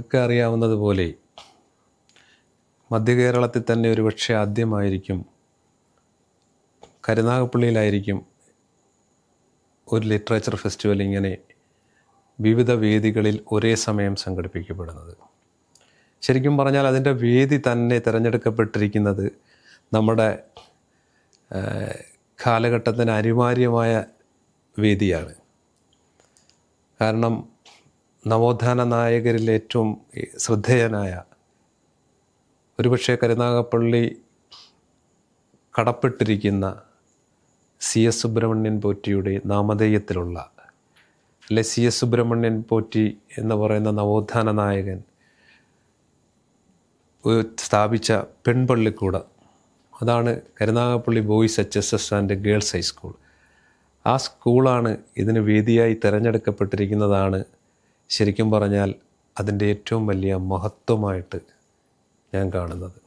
ഒക്കെ അറിയാവുന്നതുപോലെ മധ്യകേരളത്തിൽ തന്നെ ഒരുപക്ഷെ ആദ്യമായിരിക്കും കരുനാഗപ്പള്ളിയിലായിരിക്കും ഒരു ലിറ്ററേച്ചർ ഫെസ്റ്റിവൽ ഇങ്ങനെ വിവിധ വേദികളിൽ ഒരേ സമയം സംഘടിപ്പിക്കപ്പെടുന്നത്. ശരിക്കും പറഞ്ഞാൽ അതിന്റെ വേദി തന്നെ തിരഞ്ഞെടുക്കപ്പെട്ടിരിക്കുന്നത് നമ്മുടെ കാലഘട്ടത്തിന് അനിവാര്യമായ വേദിയാണ്. കാരണം നവോത്ഥാന നായകരിൽ ഏറ്റവും ശ്രദ്ധേയനായ ഒരുപക്ഷെ കരുനാഗപ്പള്ളി കടപ്പെട്ടിരിക്കുന്ന സി എസ് സുബ്രഹ്മണ്യൻ പോറ്റിയുടെ നാമധേയത്തിലുള്ള അല്ലെ സി എസ് സുബ്രഹ്മണ്യൻ പോറ്റി എന്ന് പറയുന്ന നവോത്ഥാന നായകൻ സ്ഥാപിച്ച പെൺപള്ളിക്കൂട. അതാണ് Karunagappally boys H S S and girls high school. ആ സ്കൂളാണ് ഇതിന് വേദിയായി തിരഞ്ഞെടുക്കപ്പെട്ടിരിക്കുന്നതാണ് ശരിക്കും പറഞ്ഞാൽ അതിന്റെ ഏറ്റവും വലിയ മഹത്വമായിട്ട് ഞാൻ കാണുന്നത്.